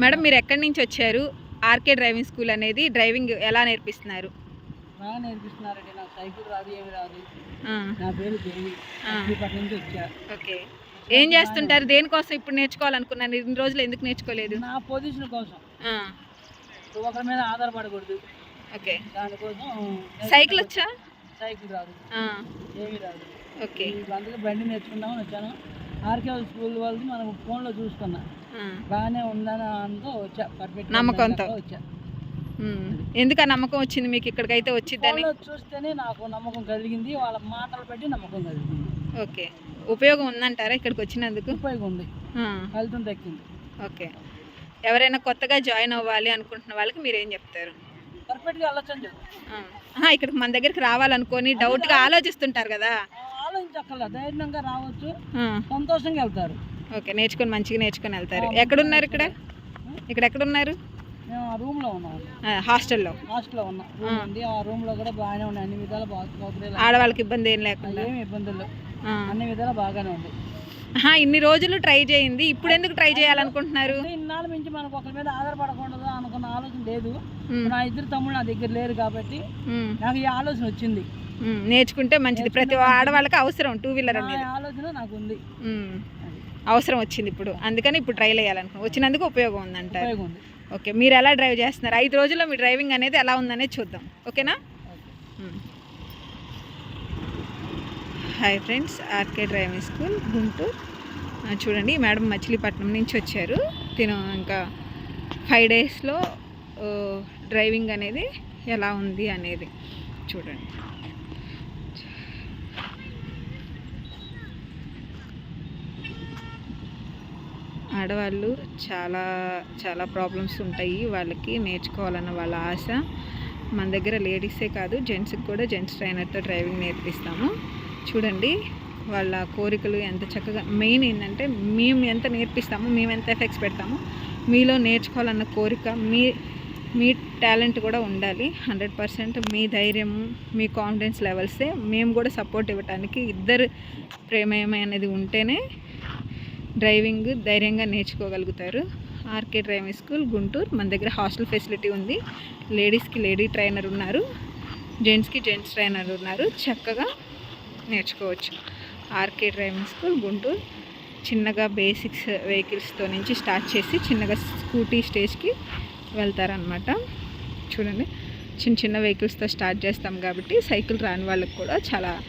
Madam మీరు ఎక్కడి నుంచి వచ్చారు? ఆర్కే డ్రైవింగ్ స్కూల్ అనేది డ్రైవింగ్ ఎలా నేర్పిస్తున్నారు? బాగా నేర్పిస్తున్నారండి. నాకు సైకిల్ రాదు ఏమి రాదు. ఆ, నా పేరు దేవి ఆ. ఇప్పటి నుంచి వచ్చా. ఓకే. ఏం చేస్తుంటారు? దేనికోసం ఇప్పుడు నేర్చుకోవాలనుకున్నాను ఇన్ని రోజులు ఎందుకు నేర్చుకోలేదు? నా పొజిషన్ కోసం. ఒకరి మీద ఆధారపడకూడదు. ఓకే. దానికోసం సైకిల్ వచ్చా? సైకిల్ రాదు. ఏమి రాదు. ఓకే. అందుకే బండి నేర్చుకుందామని వచ్చాను. ఆర్కే స్కూల్ వాళ్ళది మనం ఫోన్లో చూసుకున్నా. బాగానే ఉందని అంతా వచ్చా పర్ఫెక్ట్ నమ్మకంతో. వచ్చా. ఎందుకు ఆ నమ్మకం వచ్చింది మీకు ఇక్కడికైతే వచ్చిద్దని? ఫోన్లో చూస్తేనే నాకు నమ్మకం కలిగింది వాళ్ళ మాటలు బట్టి నమ్మకం కలిగింది. ఓకే. ఉపయోగం ఉందంటారా ఇక్కడికి వచ్చినందుకు? ఉపయోగం ఉంది. ఫలితం దక్కింది ఓకే. ఎవరైనా కొత్తగా జాయిన్ అవ్వాలి అనుకుంటున్న వాళ్ళకి మీరు ఏం చెప్తారు పర్ఫెక్ట్గా ఆహా, ఇక్కడికి మన దగ్గరికి రావాలనుకొని డౌట్గా ఆలోచిస్తుంటారు కదా. ఆలోచించక్కర్లేదు ధైర్యంగా రావచ్చు. సంతోషంగా వెళ్తారు. ఓకే నేర్చుకొని మంచిగా నేర్చుకొని వెళ్తారు. ఎక్కడున్నారు ఇక్కడ? ఇక్కడ ఎక్కడున్నారు? మేము ఆ రూమ్లో ఉన్నాం. హాస్టల్లో. హాస్టల్లో ఉన్నాం. రూమ్ ఉంది. ఆ రూమ్లో కూడా బాగానే ఉన్నాయి. అన్ని విధాలు బాగా ఆడవాళ్ళకి ఇబ్బంది ఏం లేకుండా? ఏమి ఇబ్బందులు. అన్ని విధాలు బాగానే ఉంది. ఇన్ని రోజులు ట్రై చేయింది. ఇప్పుడు ఎందుకు ట్రై చేయాలనుకుంటున్నారు? ఇన్నాళ్ళ నుంచి మనకు ఒకరి మీద ఆధారపడకూడదు అనుకున్న ఆలోచన లేదు. నా ఇద్దరు తమ్ముడు నా దగ్గర లేరు కాబట్టి నాకు ఈ ఆలోచన వచ్చింది. నేర్చుకుంటే మంచిది. ప్రతి ఆడవాళ్ళకి అవసరం టూ వీలర్ అనేది. ఆలోచన నాకు ఉంది. ఉమ్, అది. అవసరం వచ్చింది ఇప్పుడు. అందుకని ఇప్పుడు ట్రైల్ వేయాలనుకో వచ్చినందుకు ఉపయోగం ఉందంటారు. ఓకే మీరు ఎలా డ్రైవ్ చేస్తున్నారు? ఐదు రోజుల్లో మీ డ్రైవింగ్ అనేది ఎలా ఉందనేది చూద్దాం. ఓకేనా. Hi friends RK driving school Guntur. చూడండి మేడం మచిలీపట్నం నుంచి వచ్చారు. తిను ఇంకా ఫైవ్ డేస్లో డ్రైవింగ్ అనేది ఎలా ఉంది అనేది చూడండి. ఆడవాళ్ళు చాలా చాలా ప్రాబ్లమ్స్ ఉంటాయి వాళ్ళకి నేర్చుకోవాలన్న వాళ్ళ ఆశ. మన దగ్గర లేడీసే కాదు జెంట్స్కి కూడా జెంట్స్ ట్రైనర్తో డ్రైవింగ్ నేర్పిస్తాము. చూడండి వాళ్ళ కోరికలు ఎంత చక్కగా మెయిన్ ఏంటంటే మేము ఎంత నేర్పిస్తామో మేము ఎంత ఎఫెక్ట్స్ పెడతామో మీలో నేర్చుకోవాలన్న కోరిక మీ మీ టాలెంట్ కూడా ఉండాలి. హండ్రెడ్ పర్సెంట్ మీ ధైర్యము మీ కాన్ఫిడెన్స్ లెవెల్సే మేము కూడా సపోర్ట్ ఇవ్వటానికి ఇద్దరు ప్రేమేమ అనేది ఉంటేనే డ్రైవింగ్ ధైర్యంగా నేర్చుకోగలుగుతారు. RK driving school Guntur. మన దగ్గర హాస్టల్ ఫెసిలిటీ ఉంది. లేడీస్కి లేడీ ట్రైనర్ ఉన్నారు. జెంట్స్కి జెంట్స్ ట్రైనర్ ఉన్నారు. చక్కగా నేర్చుకోవచ్చు. RK driving school Guntur. చిన్నగా బేసిక్స్ వెహికల్స్తో నుంచి స్టార్ట్ చేసి చిన్నగా స్కూటీ స్టేజ్కి వెళ్తారనమాట చూడండి. చిన్న చిన్న వెహికల్స్తో స్టార్ట్ చేస్తాం కాబట్టి సైకిల్ రాని వాళ్ళకి కూడా చాలా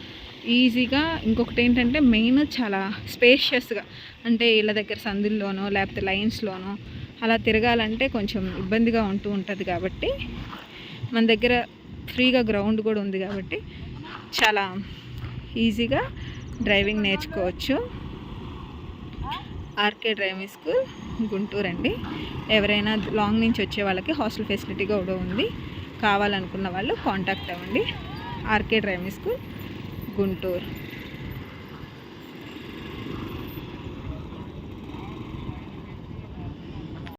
ఈజీగా ఇంకొకటి ఏంటంటే మెయిన్ చాలా స్పేషియస్గా అంటే ఇళ్ళ దగ్గర సందుల్లోనో లేకపోతే లైన్స్లోనో అలా తిరగాలంటే కొంచెం ఇబ్బందిగా ఉంటూ ఉంటుంది కాబట్టి మన దగ్గర ఫ్రీగా గ్రౌండ్ కూడా ఉంది కాబట్టి చాలా ఈజీగా డ్రైవింగ్ నేర్చుకోవచ్చు. ఆర్కే డ్రైవింగ్ స్కూల్ గుంటూరు అండి. ఎవరైనా లాంగ్ నుంచి వచ్చే వాళ్ళకి హాస్టల్ ఫెసిలిటీ కూడా ఉంది. కావాలనుకున్న వాళ్ళు కాంటాక్ట్ అవ్వండి. RK driving school. గుంటూరు.